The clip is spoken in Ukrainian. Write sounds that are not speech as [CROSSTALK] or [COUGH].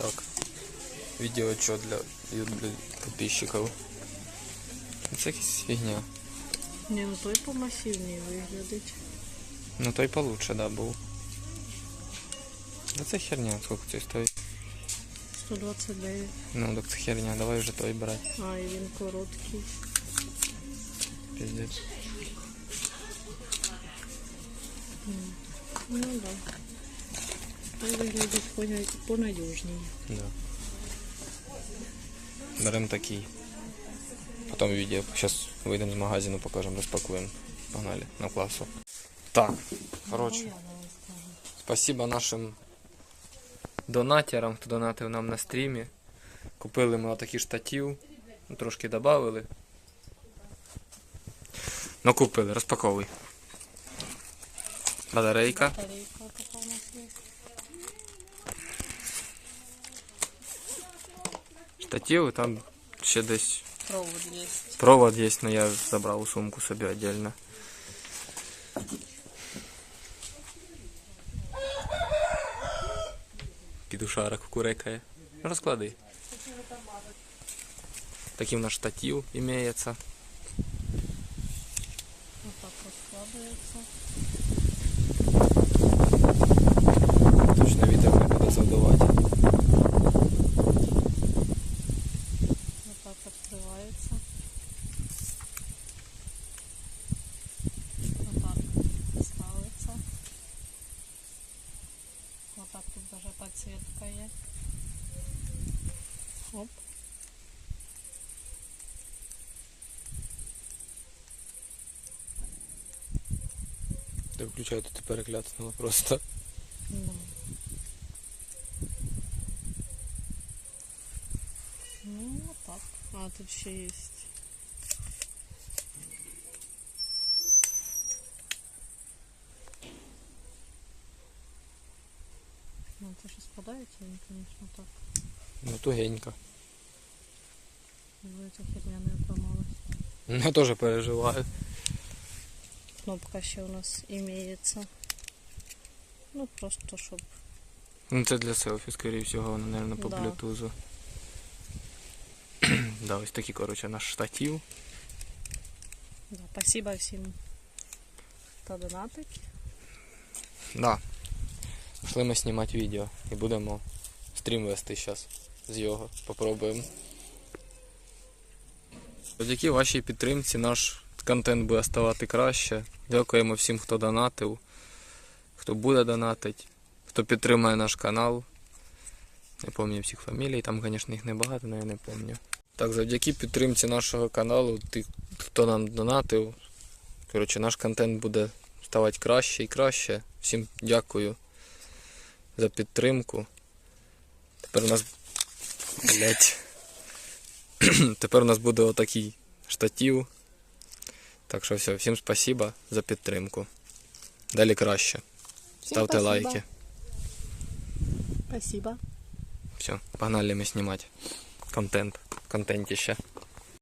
Так. Відеоотчет для, для підписчиків. Це якась фігня. Ні, ну той помасивній виглядить. Ну той получше, да, був. Да це херня, сколько це стоїть? 129. Ну, так це херня, давай вже той брати. А, і він короткий. Пиздець. Ну да. Той виглядить понадіжній. Да. Берем такий. Потім відео. Зараз вийдемо з магазину, покажемо, розпакуємо. Погнали на класу. Так, коротше. Спасибо нашим донатерам, хто донатив нам на стрімі. Купили ми отакий штатив. Ну, трошки додали. Ну купили, розпаковуй. Батарейка. Батарейка така у нас є. Штатив, і там ще десь Провод є. провод є, но я забрав у сумку собі отдельно. Підушарок курекає. Розклади. Такий у нас штатив імеється. Отак розкладається. Відкривається. Отак ставиться. Отак тут даже підсвітка є. Оп. Я включаю тут перекляцнуло просто. Да. Ну, вот так. А, тут ще есть. Ну, это же спадається, він, конечно, так. Ну тугенько. Якби ця херня не отламалась. Я теж переживаю. Кнопка ще у нас імеється. Ну, просто щоб Ну це для селфі, скоріше всього, воно, мабуть, по Да. блютузу. [CLEARS THROAT] да, ось такий, коротше, наш штатив. Да, спасибо всім, хто донатить. Да. Пішли ми знімати відео і будемо стрім вести зараз з його. Попробуємо. Завдяки вашій підтримці наш контент буде ставати краще. Дякуємо всім, хто донатив, хто буде донатити, хто підтримує наш канал. Не пам'ятаю всіх фамілій, там, звісно, їх небагато, але я не пам'ятаю. Так, завдяки підтримці нашого каналу, ти, хто нам донатив, коротше, наш контент буде ставати краще і краще. Всім дякую за підтримку. Тепер у нас. Блять. [CLEARS THROAT] Тепер у нас буде отакий штатив. Так що все, всім спасибо за підтримку. Далі краще. Ставте спасибо. лайки. Спасибо. Все, погнали ми знімати контент. Контентіще.